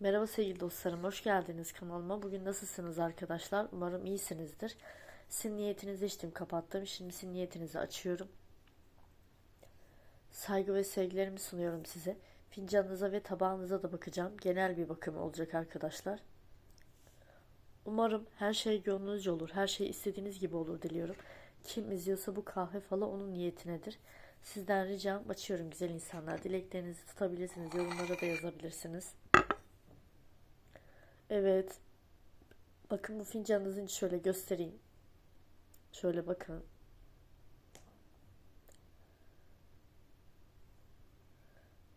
Merhaba sevgili dostlarım, hoş geldiniz kanalıma. Bugün nasılsınız arkadaşlar? Umarım iyisinizdir. Sizin niyetinizi içtim, kapattım. Şimdi sizin niyetinizi açıyorum. Saygı ve sevgilerimi sunuyorum size. Fincanınıza ve tabağınıza da bakacağım. Genel bir bakım olacak arkadaşlar. Umarım her şey gönlünüzce olur. Her şey istediğiniz gibi olur diliyorum. Kim izliyorsa bu kahve falı onun niyetinedir. Sizden ricam açıyorum güzel insanlar. Dileklerinizi tutabilirsiniz. Yorumlara da yazabilirsiniz. Evet. Bakın bu fincanınızın içi şöyle göstereyim. Şöyle bakın.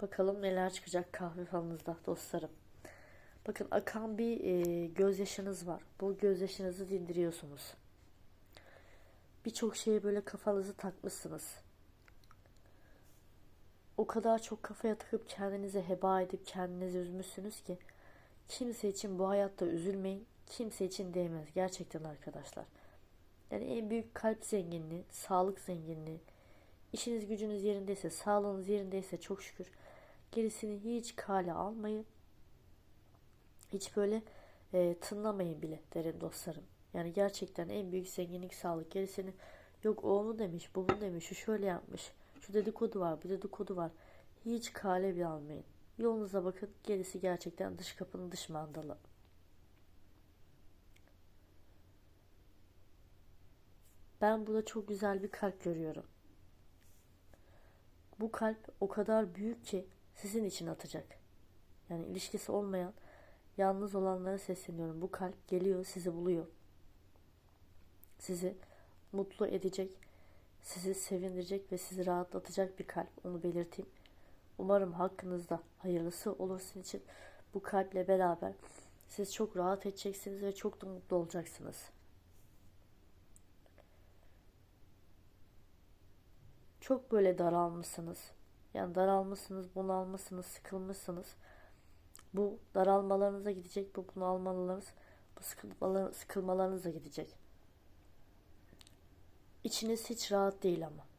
Bakalım neler çıkacak kahve falınızda dostlarım. Bakın akan bir e, gözyaşınız var. Bu gözyaşınızı dindiriyorsunuz. Birçok şeye böyle kafanızı takmışsınız. O kadar çok kafaya takıp kendinize heba edip kendinizi üzmüşsünüz ki kimse için bu hayatta üzülmeyin. Kimse için değmez gerçekten arkadaşlar. Yani en büyük kalp zenginliği, sağlık zenginliği, işiniz gücünüz yerindeyse, sağlığınız yerindeyse çok şükür. Gerisini hiç kale almayın. Hiç böyle e, tınlamayın bile derim dostlarım. Yani gerçekten en büyük zenginlik sağlık. Gerisini yok o onu demiş, bu bunu demiş, şu şöyle yapmış. Şu dedikodu var, bu dedikodu var. Hiç kale bir almayın. Yolunuza bakın. Gerisi gerçekten dış kapının dış mandalı. Ben burada çok güzel bir kalp görüyorum. Bu kalp o kadar büyük ki sizin için atacak. Yani ilişkisi olmayan, yalnız olanlara sesleniyorum. Bu kalp geliyor, sizi buluyor. Sizi mutlu edecek, sizi sevindirecek ve sizi rahatlatacak bir kalp. Onu belirteyim. Umarım hakkınızda hayırlısı olur sizin için. Bu kalple beraber siz çok rahat edeceksiniz ve çok da mutlu olacaksınız. Çok böyle daralmışsınız. Yani daralmışsınız, bunalmışsınız, sıkılmışsınız. Bu daralmalarınıza gidecek, bu bunalmalarınız, bu sıkılmalar, sıkılmalarınıza gidecek. İçiniz hiç rahat değil ama.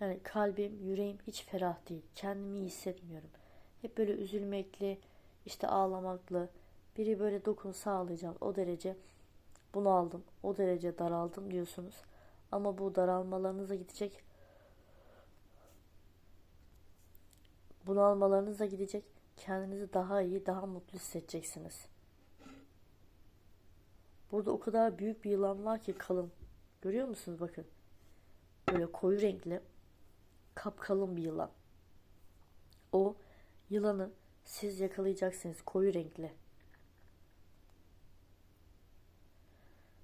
Yani kalbim, yüreğim hiç ferah değil. Kendimi iyi hissetmiyorum. Hep böyle üzülmekli, işte ağlamaklı. Biri böyle dokunsa ağlayacağım. O derece bunu aldım. O derece daraldım diyorsunuz. Ama bu daralmalarınıza gidecek. Bunu almalarınıza gidecek. Kendinizi daha iyi, daha mutlu hissedeceksiniz. Burada o kadar büyük bir yılan var ki kalın. Görüyor musunuz bakın. Böyle koyu renkli kapkalın bir yılan. O yılanı siz yakalayacaksınız koyu renkli.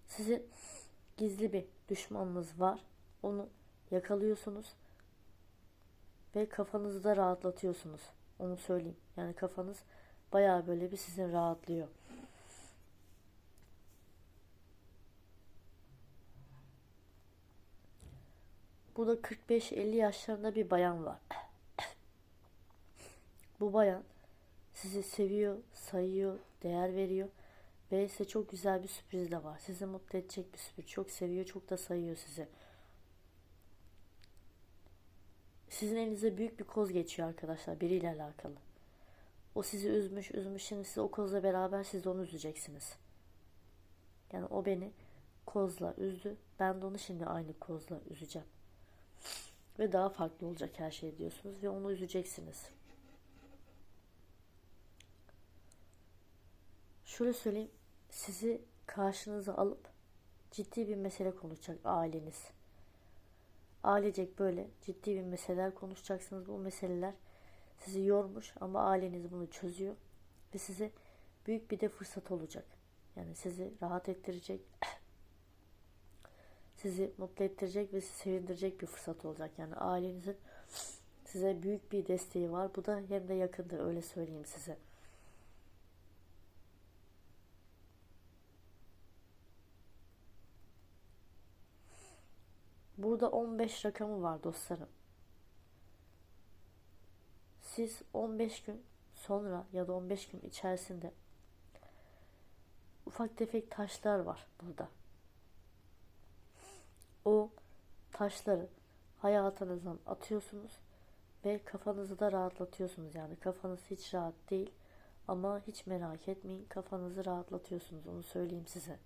Sizin gizli bir düşmanınız var. Onu yakalıyorsunuz ve kafanızı da rahatlatıyorsunuz. Onu söyleyeyim. Yani kafanız bayağı böyle bir sizin rahatlıyor. Bu da 45-50 yaşlarında bir bayan var. Bu bayan sizi seviyor, sayıyor, değer veriyor ve size çok güzel bir sürpriz de var. Sizi mutlu edecek bir sürpriz. Çok seviyor, çok da sayıyor sizi. Sizin elinize büyük bir koz geçiyor arkadaşlar biriyle alakalı. O sizi üzmüş, üzmüş. Şimdi siz o kozla beraber siz de onu üzeceksiniz. Yani o beni kozla üzdü. Ben de onu şimdi aynı kozla üzeceğim. Ve daha farklı olacak her şey diyorsunuz ve onu üzeceksiniz. Şöyle söyleyeyim. Sizi karşınıza alıp ciddi bir mesele konuşacak aileniz. Ailecek böyle ciddi bir meseleler konuşacaksınız. Bu meseleler sizi yormuş ama aileniz bunu çözüyor ve size büyük bir de fırsat olacak. Yani sizi rahat ettirecek, sizi mutlu ettirecek ve sizi sevindirecek bir fırsat olacak. Yani ailenizin size büyük bir desteği var. Bu da hem de yakındır öyle söyleyeyim size. Burada 15 rakamı var dostlarım. Siz 15 gün sonra ya da 15 gün içerisinde ufak tefek taşlar var burada. O taşları hayatınızdan atıyorsunuz ve kafanızı da rahatlatıyorsunuz. Yani kafanız hiç rahat değil Ama hiç merak etmeyin kafanızı rahatlatıyorsunuz onu söyleyeyim size.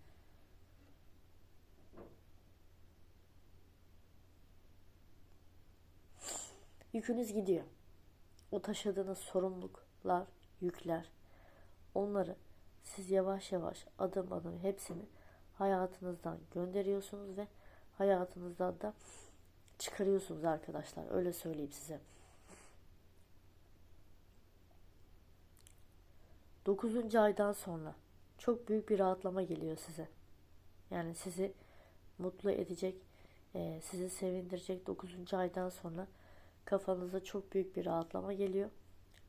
Yükünüz gidiyor. O taşıdığınız sorumluluklar, yükler, onları siz yavaş yavaş adım adım hepsini hayatınızdan gönderiyorsunuz ve hayatınızdan da çıkarıyorsunuz arkadaşlar. Öyle söyleyeyim size. 9. aydan sonra çok büyük bir rahatlama geliyor size. Yani sizi mutlu edecek, e, sizi sevindirecek 9. aydan sonra kafanıza çok büyük bir rahatlama geliyor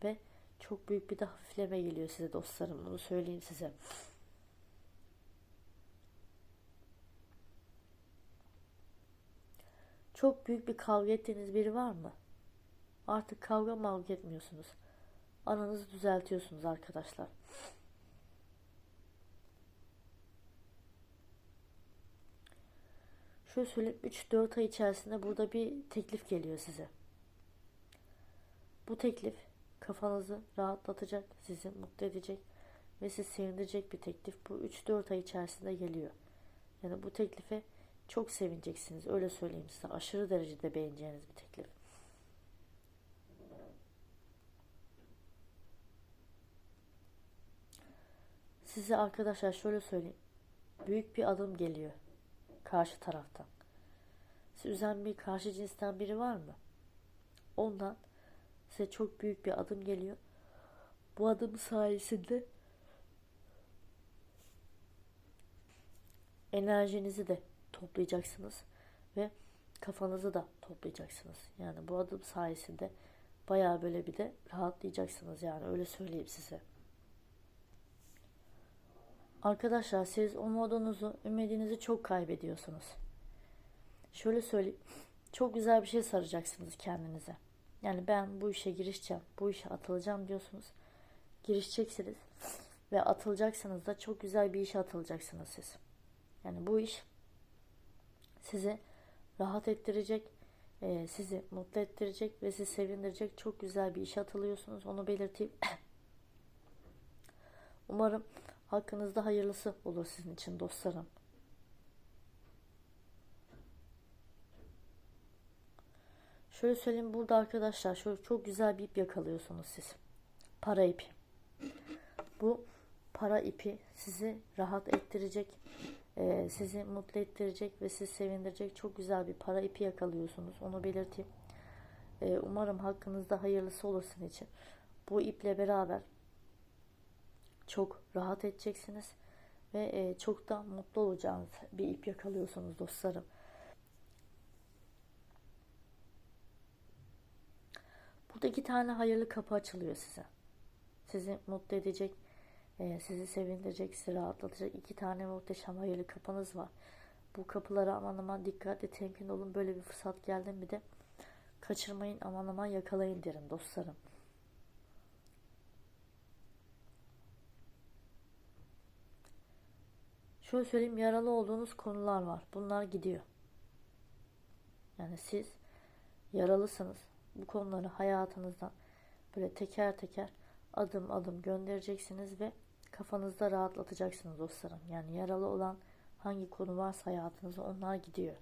ve çok büyük bir de hafifleme geliyor size dostlarım. Bunu söyleyeyim size. Çok büyük bir kavga ettiğiniz biri var mı? Artık kavga mavga etmiyorsunuz. Aranızı düzeltiyorsunuz arkadaşlar. Şöyle söyleyeyim 3-4 ay içerisinde burada bir teklif geliyor size. Bu teklif kafanızı rahatlatacak, sizi mutlu edecek ve sizi sevindirecek bir teklif. Bu 3-4 ay içerisinde geliyor. Yani bu teklife çok sevineceksiniz. Öyle söyleyeyim size. Aşırı derecede beğeneceğiniz bir teklif. Size arkadaşlar şöyle söyleyeyim. Büyük bir adım geliyor karşı taraftan. Sizi üzen bir karşı cinsten biri var mı? Ondan size çok büyük bir adım geliyor. Bu adım sayesinde enerjinizi de toplayacaksınız ve kafanızı da toplayacaksınız. Yani bu adım sayesinde bayağı böyle bir de rahatlayacaksınız yani öyle söyleyeyim size. Arkadaşlar siz umudunuzu, ümidinizi çok kaybediyorsunuz. Şöyle söyleyeyim. Çok güzel bir şey saracaksınız kendinize. Yani ben bu işe girişeceğim, bu işe atılacağım diyorsunuz. Girişeceksiniz ve atılacaksınız da çok güzel bir işe atılacaksınız siz. Yani bu iş sizi rahat ettirecek, e, sizi mutlu ettirecek ve sizi sevindirecek çok güzel bir işe atılıyorsunuz. Onu belirteyim. Umarım hakkınızda hayırlısı olur sizin için dostlarım. Şöyle söyleyeyim burada arkadaşlar şöyle çok güzel bir ip yakalıyorsunuz siz. Para ipi. Bu para ipi sizi rahat ettirecek, e, sizi mutlu ettirecek ve sizi sevindirecek çok güzel bir para ipi yakalıyorsunuz. Onu belirteyim. E, umarım hakkınızda hayırlısı olur sizin için. Bu iple beraber çok rahat edeceksiniz ve e, çok da mutlu olacağınız bir ip yakalıyorsunuz dostlarım. Burada iki tane hayırlı kapı açılıyor size. Sizi mutlu edecek, e, sizi sevindirecek, sizi rahatlatacak iki tane muhteşem hayırlı kapınız var. Bu kapılara aman aman dikkatli temkin olun. Böyle bir fırsat geldi mi de kaçırmayın aman aman yakalayın derim dostlarım. Şöyle söyleyeyim yaralı olduğunuz konular var. Bunlar gidiyor. Yani siz yaralısınız. Bu konuları hayatınızdan böyle teker teker adım adım göndereceksiniz ve kafanızda rahatlatacaksınız dostlarım. Yani yaralı olan hangi konu varsa hayatınızda onlar gidiyor.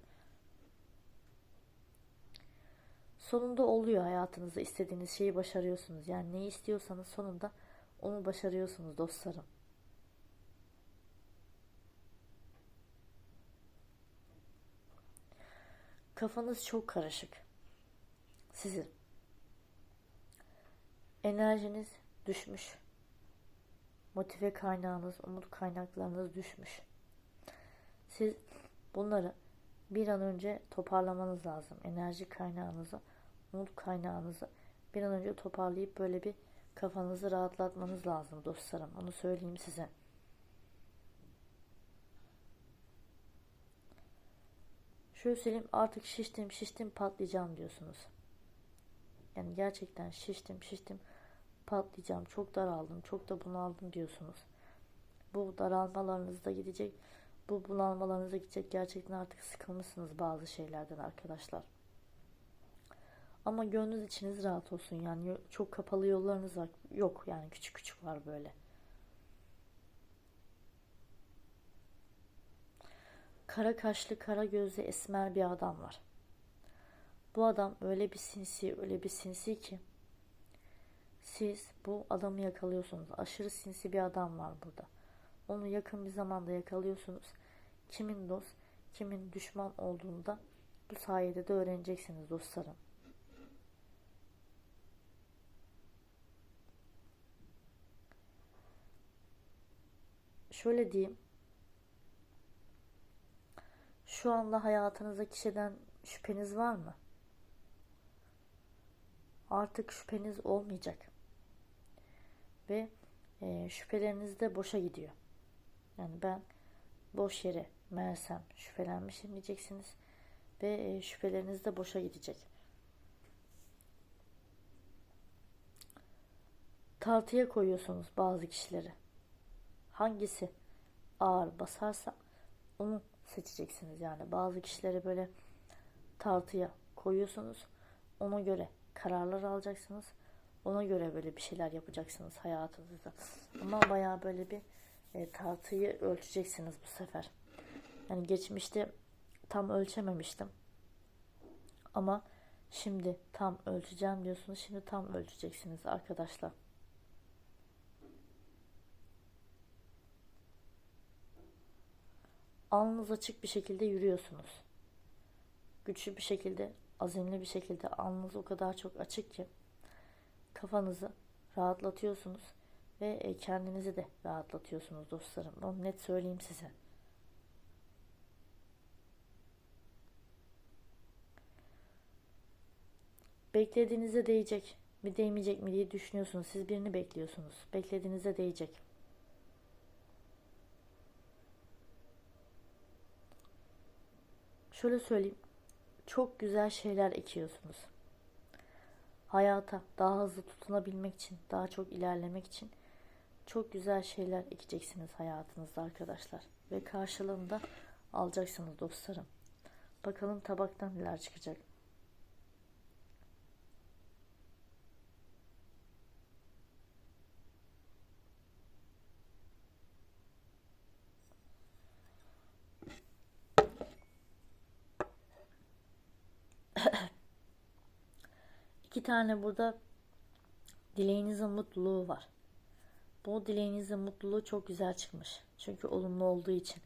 Sonunda oluyor hayatınızda istediğiniz şeyi başarıyorsunuz. Yani neyi istiyorsanız sonunda onu başarıyorsunuz dostlarım. Kafanız çok karışık. Sizin. Enerjiniz düşmüş. Motive kaynağınız, umut kaynaklarınız düşmüş. Siz bunları bir an önce toparlamanız lazım. Enerji kaynağınızı, umut kaynağınızı bir an önce toparlayıp böyle bir kafanızı rahatlatmanız lazım dostlarım. Onu söyleyeyim size. Şöyle söyleyeyim artık şiştim şiştim patlayacağım diyorsunuz. Yani gerçekten şiştim şiştim patlayacağım. Çok daraldım çok da bunaldım diyorsunuz. Bu daralmalarınız da gidecek. Bu bunalmalarınıza gidecek. Gerçekten artık sıkılmışsınız bazı şeylerden arkadaşlar. Ama gönlünüz içiniz rahat olsun. Yani çok kapalı yollarınız var. Yok yani küçük küçük var böyle. Kara kaşlı, kara gözlü, esmer bir adam var. Bu adam öyle bir sinsi, öyle bir sinsi ki siz bu adamı yakalıyorsunuz. Aşırı sinsi bir adam var burada. Onu yakın bir zamanda yakalıyorsunuz. Kimin dost, kimin düşman olduğunu da bu sayede de öğreneceksiniz dostlarım. Şöyle diyeyim. Şu anda hayatınızda kişiden şüpheniz var mı? Artık şüpheniz olmayacak. Ve e, şüpheleriniz de boşa gidiyor. Yani ben boş yere meğersem şüphelenmişim diyeceksiniz. Ve e, şüpheleriniz de boşa gidecek. Tartıya koyuyorsunuz bazı kişileri. Hangisi ağır basarsa onu seçeceksiniz. Yani bazı kişileri böyle tartıya koyuyorsunuz. Ona göre kararlar alacaksınız. Ona göre böyle bir şeyler yapacaksınız hayatınızda. Ama bayağı böyle bir e, tartıyı ölçeceksiniz bu sefer. Yani geçmişte tam ölçememiştim. Ama şimdi tam ölçeceğim diyorsunuz. Şimdi tam ölçeceksiniz arkadaşlar. Alnınız açık bir şekilde yürüyorsunuz. Güçlü bir şekilde, azimli bir şekilde alnınız o kadar çok açık ki kafanızı rahatlatıyorsunuz ve e, kendinizi de rahatlatıyorsunuz dostlarım. Onu net söyleyeyim size. Beklediğinize değecek mi değmeyecek mi diye düşünüyorsunuz. Siz birini bekliyorsunuz. Beklediğinize değecek. Şöyle söyleyeyim. Çok güzel şeyler ekiyorsunuz. Hayata daha hızlı tutunabilmek için, daha çok ilerlemek için çok güzel şeyler ekeceksiniz hayatınızda arkadaşlar. Ve karşılığında alacaksınız dostlarım. Bakalım tabaktan neler çıkacak. İki tane burada dileğinizin mutluluğu var. Bu dileğinizin mutluluğu çok güzel çıkmış. Çünkü olumlu olduğu için.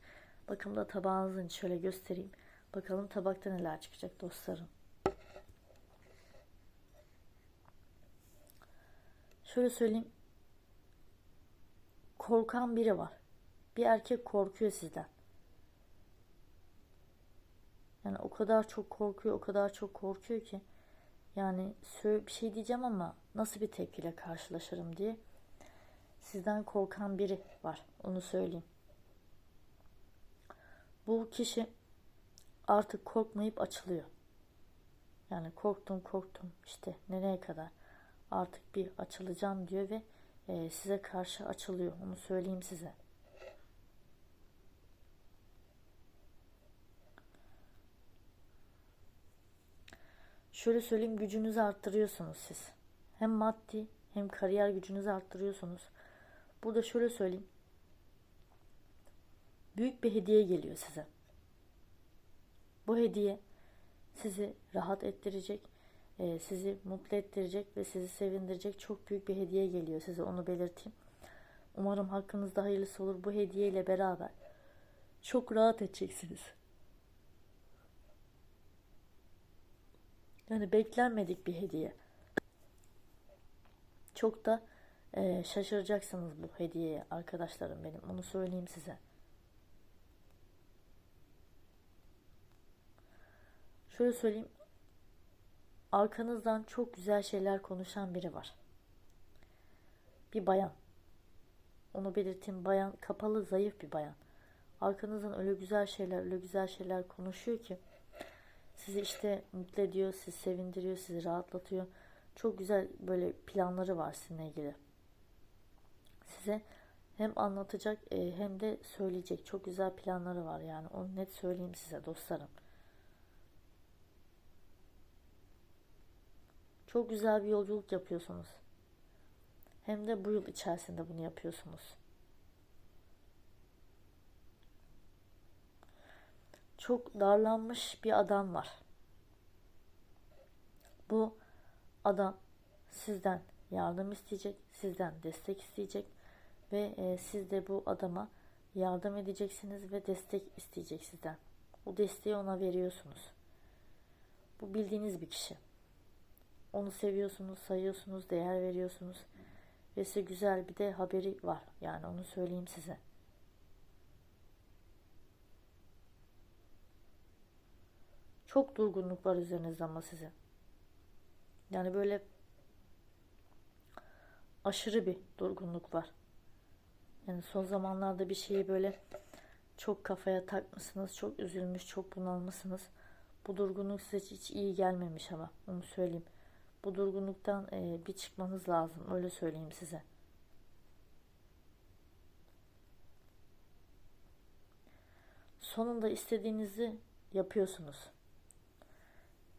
Bakın da tabağınızın şöyle göstereyim. Bakalım tabakta neler çıkacak dostlarım. Şöyle söyleyeyim. Korkan biri var. Bir erkek korkuyor sizden. Yani o kadar çok korkuyor, o kadar çok korkuyor ki yani bir şey diyeceğim ama nasıl bir tepkiyle karşılaşırım diye sizden korkan biri var. Onu söyleyeyim. Bu kişi artık korkmayıp açılıyor. Yani korktum korktum işte nereye kadar artık bir açılacağım diyor ve e, size karşı açılıyor. Onu söyleyeyim size. Şöyle söyleyeyim gücünüzü arttırıyorsunuz siz. Hem maddi hem kariyer gücünüzü arttırıyorsunuz. Burada şöyle söyleyeyim. Büyük bir hediye geliyor size. Bu hediye sizi rahat ettirecek, e, sizi mutlu ettirecek ve sizi sevindirecek çok büyük bir hediye geliyor size onu belirteyim. Umarım hakkınızda hayırlısı olur. Bu hediye ile beraber çok rahat edeceksiniz. Yani beklenmedik bir hediye. Çok da e, şaşıracaksınız bu hediyeye arkadaşlarım benim. Onu söyleyeyim size. Şöyle söyleyeyim. Arkanızdan çok güzel şeyler konuşan biri var. Bir bayan. Onu belirteyim. Bayan kapalı, zayıf bir bayan. Arkanızdan öyle güzel şeyler, öyle güzel şeyler konuşuyor ki sizi işte mutlu ediyor, sizi sevindiriyor, sizi rahatlatıyor. Çok güzel böyle planları var sizinle ilgili. Size hem anlatacak e, hem de söyleyecek. Çok güzel planları var yani. Onu net söyleyeyim size dostlarım. Çok güzel bir yolculuk yapıyorsunuz. hem de bu yıl içerisinde bunu yapıyorsunuz. Çok darlanmış bir adam var. Bu adam sizden yardım isteyecek, sizden destek isteyecek ve e, siz de bu adama yardım edeceksiniz ve destek isteyecek sizden. Bu desteği ona veriyorsunuz. Bu bildiğiniz bir kişi. Onu seviyorsunuz, sayıyorsunuz, değer veriyorsunuz. Ve size güzel bir de haberi var. Yani onu söyleyeyim size. Çok durgunluk var üzerinizde ama sizin. Yani böyle aşırı bir durgunluk var. Yani son zamanlarda bir şeyi böyle çok kafaya takmışsınız, çok üzülmüş, çok bunalmışsınız. Bu durgunluk size hiç iyi gelmemiş ama onu söyleyeyim. Bu durgunluktan e, bir çıkmanız lazım. Öyle söyleyeyim size. Sonunda istediğinizi yapıyorsunuz.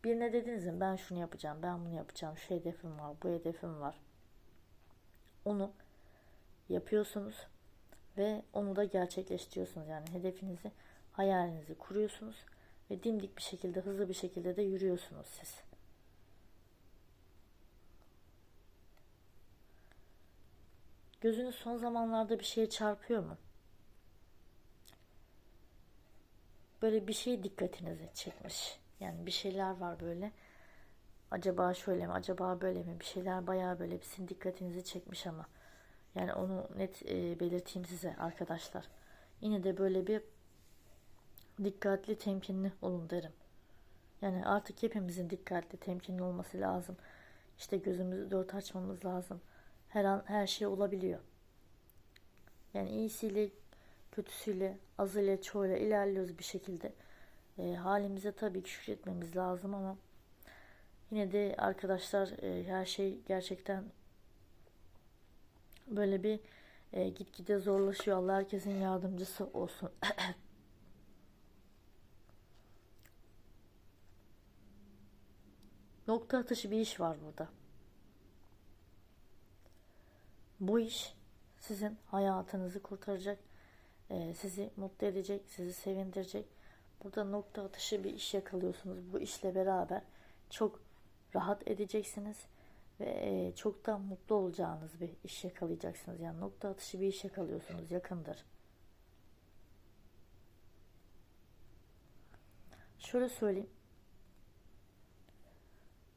Birine dediniz mi ben şunu yapacağım, ben bunu yapacağım, şu hedefim var, bu hedefim var. Onu yapıyorsunuz ve onu da gerçekleştiriyorsunuz. Yani hedefinizi, hayalinizi kuruyorsunuz ve dimdik bir şekilde, hızlı bir şekilde de yürüyorsunuz siz. Gözünüz son zamanlarda bir şeye çarpıyor mu? Böyle bir şey dikkatinizi çekmiş. Yani bir şeyler var böyle. Acaba şöyle mi, acaba böyle mi? Bir şeyler bayağı böyle bir sizin dikkatinizi çekmiş ama. Yani onu net e, belirteyim size arkadaşlar. Yine de böyle bir dikkatli, temkinli olun derim. Yani artık hepimizin dikkatli, temkinli olması lazım. İşte gözümüzü dört açmamız lazım. Her an her şey olabiliyor. Yani iyisiyle, kötüsüyle, azıyla, çoğuyla ilerliyoruz bir şekilde. E, halimize tabii ki şükretmemiz lazım ama yine de arkadaşlar e, her şey gerçekten böyle bir e, gitgide zorlaşıyor. Allah herkesin yardımcısı olsun. Nokta atışı bir iş var burada. Bu iş sizin hayatınızı kurtaracak, e, sizi mutlu edecek, sizi sevindirecek. Burada nokta atışı bir iş yakalıyorsunuz. Bu işle beraber çok rahat edeceksiniz ve e, çok da mutlu olacağınız bir iş yakalayacaksınız. Yani nokta atışı bir iş yakalıyorsunuz. Yakındır. Şöyle söyleyeyim.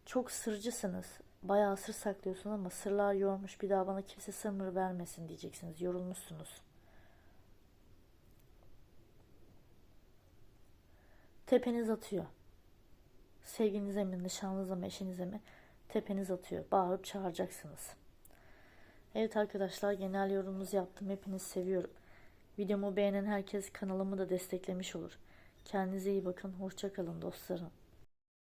Çok sırcısınız. Bayağı sır saklıyorsun ama sırlar yormuş. Bir daha bana kimse sır vermesin diyeceksiniz. Yorulmuşsunuz. Tepeniz atıyor. Sevginize mi, nişanlınıza mı, eşinize mi tepeniz atıyor. Bağırıp çağıracaksınız. Evet arkadaşlar genel yorumumuzu yaptım. Hepinizi seviyorum. Videomu beğenen herkes kanalımı da desteklemiş olur. Kendinize iyi bakın. Hoşçakalın dostlarım.